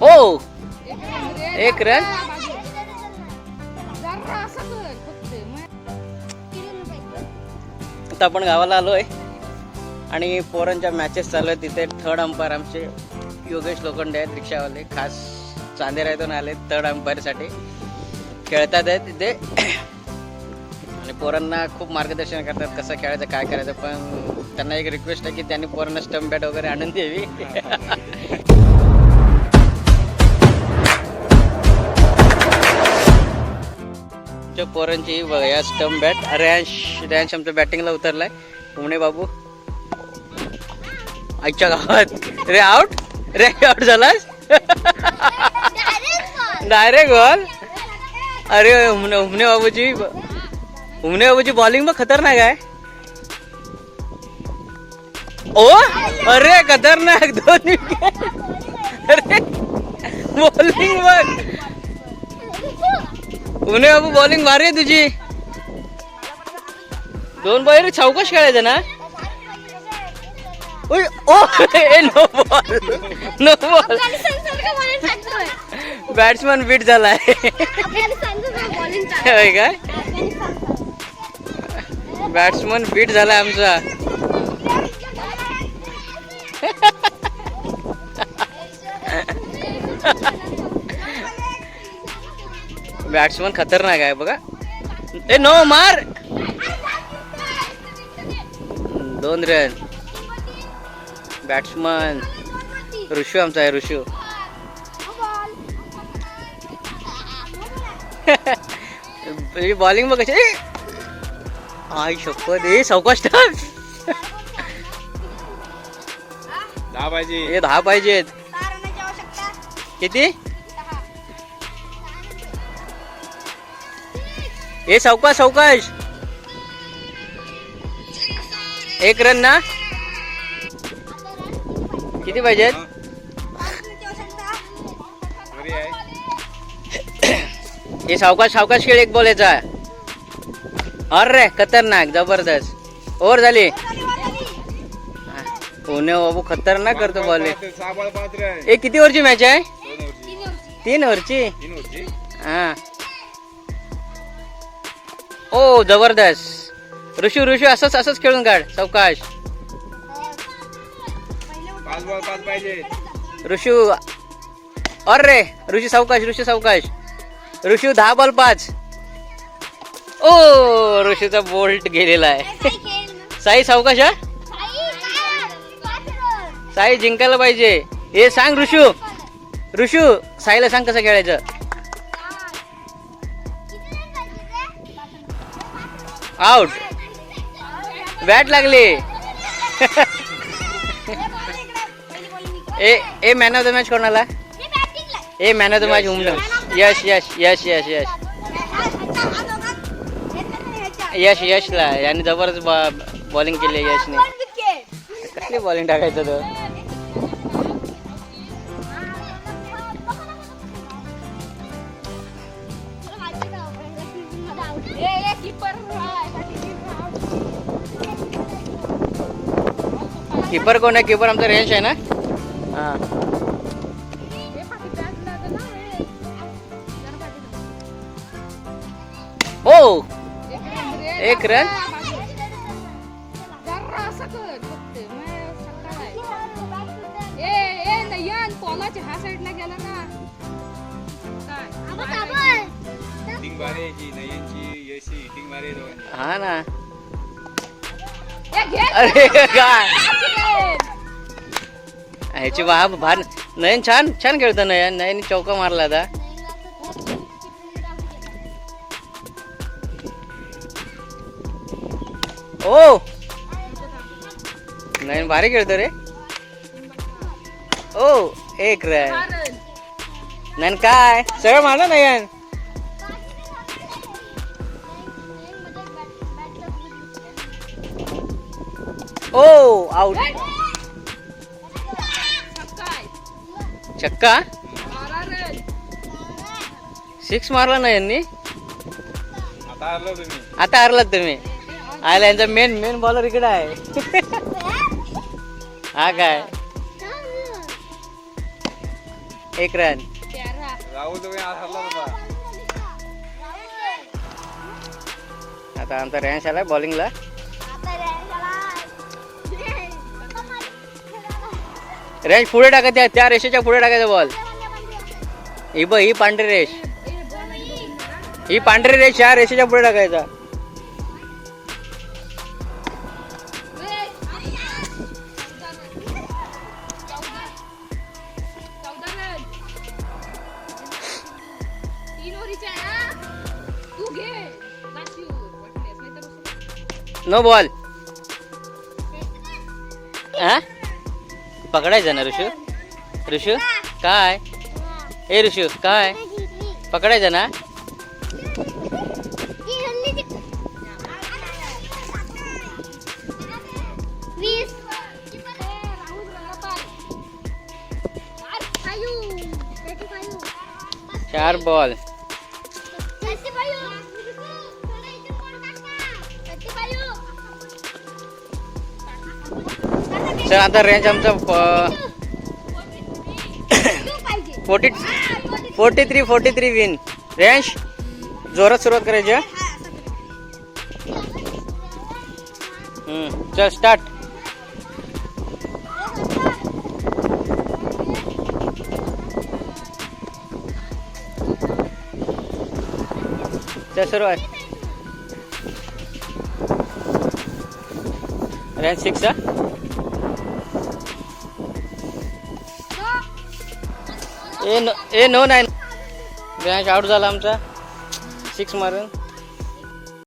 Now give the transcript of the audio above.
हो. एक रन. आता आपण गावाला आलो आहे आणि पोरांच्या मॅचेस चालू आहेत. तिथे थर्ड अंपायर आमचे योगेश लोखंडे आहेत रिक्षावाले. खास चांदेरातून आले थर्ड अंपायरसाठी खेळतात आहेत तिथे. आणि पोरांना खूप मार्गदर्शन करतात कसं खेळायचं काय करायचं पण त्यांना एक रिक्वेस्ट आहे की त्यांनी पोरांना स्टंप बॅट वगैरे आणून द्यावी. पोरांची बघा या स्टंप बॅट रॅन्श रॅन्श आमच्या बॅटिंगला उतरलाय. उमणे बाबू. आईच्या गावात. रे आउट रे आउट झालास? डायरेक्ट बॉल अरे उमणे उमणे बाबूची. उमणे बाबूची बॉलिंग मग खतरनाक आहे ओ अरे खतरनाक दोन wicket. अरे बॉलिंग बघ उमणे बाबू बॉलिंग भारी आहे तुझी। दोन बाहेर चौकश खेळायचं ना? ओ no ball no ball batsman beat झालाय। काय बॅट्समन बीट झालाय आमचा. बॅट्समन खतरनाक आहे बघा. ए नो मार! दोन रन बॅट्समन. ऋषू आमचा आहे ऋषू. बॉलिंग मग कशी. आई शपथ ए सावकाश टाक. दहा पाहिजे. हे दहा पाहिजेत. किती? ए सावकाश सावकाश एक रन ना? किती पाहिजेत? आहे. हे सावकाश सावकाश खेळ एक बॉल याचा. अरे खतरनाक जबरदस्त. ओवर झाली. पुणे बाबू खतरनाक करतो बॉल सहा ए किती ओव्हरची मॅच आहे? तीन ओव्हरची? हा. ओ जबरदस्त. ऋषू ऋषू असंच असंच खेळून काढ सावकाश. ऋषू अरे ऋषी सावकाश ऋषी सावकाश. ऋषू दहा बॉल पाच. ओ ऋषीचा बोल्ट गेलेला आहे. साई सावकाश साई जिंकायला पाहिजे. हे सांग ऋषू. ऋषू साईला सांग कसं खेळायचं. आउट बॅट लागली. ए ए मॅन ऑफ द मॅच कोणाला? ए मॅन ऑफ द मॅच उमलं यश यश यश यश यश यश यशला. याने जबरदस्त बॉलिंग केली आहे यशने. कसली बॉलिंग टाकायचं तो? किपर कोण आहे? किपर आमचा रेंज आहे ना? हा. ओ एक रन. साईडला गेला ना. हा ना. अरे काय ह्याची भार नयन छान छान खेळतो नयन. नयन चौका मारला आता. ओ! नयन भारी खेळतो रे. ओ एक कारण नयन काय? सगळं मारलं नयन ओ आउट रन सिक्स मारला ना यांनी? आता हरलात तुम्ही. आयला यांचा मेन मेन बॉलर इकडे आहे. हा काय? एक रन आता आमचा रॅन्स आला बॉलिंगला रॅन्स पुढे टाका त्या त्या रेषेच्या पुढे टाकायचा बॉल ही ब ही पांढरी रेष. ही पांढरी रेष या रेषेच्या पुढे टाकायचा. No ball. हा? पकडायचं ना ऋषू? ऋषू काय? ए ऋषू काय? पकडायचं ना. चार बॉल. तर आता रेंज आमचा forty forty three forty three win range जोरात सुरुवात करायची चल स्टार्ट चल सुरुवात range six A no A no नाही रॅश आउट झाला आमचा. सिक्स मारून.